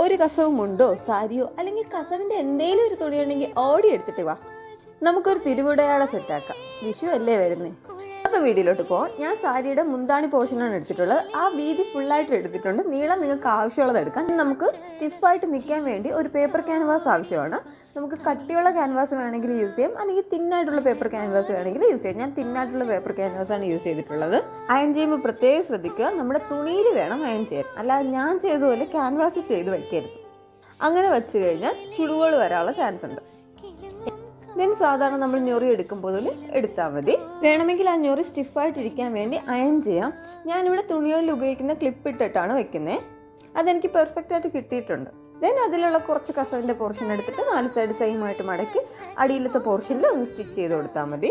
ഒരു കസവും ഉണ്ടോ സാരിയോ അല്ലെങ്കിൽ കസവിന്റെ എന്തെങ്കിലും ഒരു തുണി ഉണ്ടെങ്കിൽ ഓടി എടുത്തിട്ട് വാ. നമുക്കൊരു തിരുവിടയാളെ സെറ്റാക്കാം വിഷു അല്ലേ വരുന്നേ? അപ്പൊ വീഡിയോയിലോട്ട് പോകാം ഞാൻ സാരിയുടെ മുന്താണി പോർഷനാണ് എടുത്തിട്ടുള്ളത്. ആ വീതി ഫുള്ളായിട്ട് എടുത്തിട്ടുണ്ട്. നീളം നിങ്ങൾക്ക് ആവശ്യമുള്ളത് എടുക്കാം. നമുക്ക് സ്റ്റിഫായിട്ട് നിൽക്കാൻ വേണ്ടി ഒരു പേപ്പർ ക്യാൻവാസ് ആവശ്യമാണ്. നമുക്ക് കട്ടിയുള്ള ക്യാൻവാസ് വേണമെങ്കിൽ യൂസ് ചെയ്യാം. അല്ലെങ്കിൽ തിന്നായിട്ടുള്ള പേപ്പർ ക്യാൻവാസ് വേണമെങ്കിൽ യൂസ് ചെയ്യാം. ഞാൻ തിന്നായിട്ടുള്ള പേപ്പർ ക്യാൻവാസ് ആണ് യൂസ് ചെയ്തിട്ടുള്ളത്. അയൺ ചെയ്യുമ്പോൾ പ്രത്യേകം ശ്രദ്ധിക്കുക. നമ്മുടെ തുണിയിൽ വേണം അയൺ ചെയ്യാൻ. അല്ലാതെ ഞാൻ ചെയ്തതുപോലെ ക്യാൻവാസ് ചെയ്ത് വയ്ക്കരുത് അങ്ങനെ വെച്ച് കഴിഞ്ഞാൽ ചുടുകൾ വരാനുള്ള ചാൻസ് ഉണ്ട്. ദെൻ സാധാരണ നമ്മൾ ഞൊറി എടുക്കുമ്പോൾ എടുത്താൽ മതി. വേണമെങ്കിൽ ആ ഞൊറി സ്റ്റിഫായിട്ടിരിക്കാൻ വേണ്ടി അയൺ ചെയ്യാം. ഞാനിവിടെ തുണികളിൽ ഉപയോഗിക്കുന്ന ക്ലിപ്പ് ഇട്ടിട്ടാണ് വെക്കുന്നത് അതെനിക്ക് പെർഫെക്റ്റ് ആയിട്ട് കിട്ടിയിട്ടുണ്ട്. ദെൻ അതിലുള്ള കുറച്ച് കസവിന്റെ പോർഷൻ എടുത്തിട്ട് നാല് സൈഡ് സെയിം ആയിട്ട് മടക്കി അടിയിലത്തെ പോർഷനിൽ ഒന്ന് സ്റ്റിച്ച് ചെയ്ത് കൊടുത്താൽ മതി.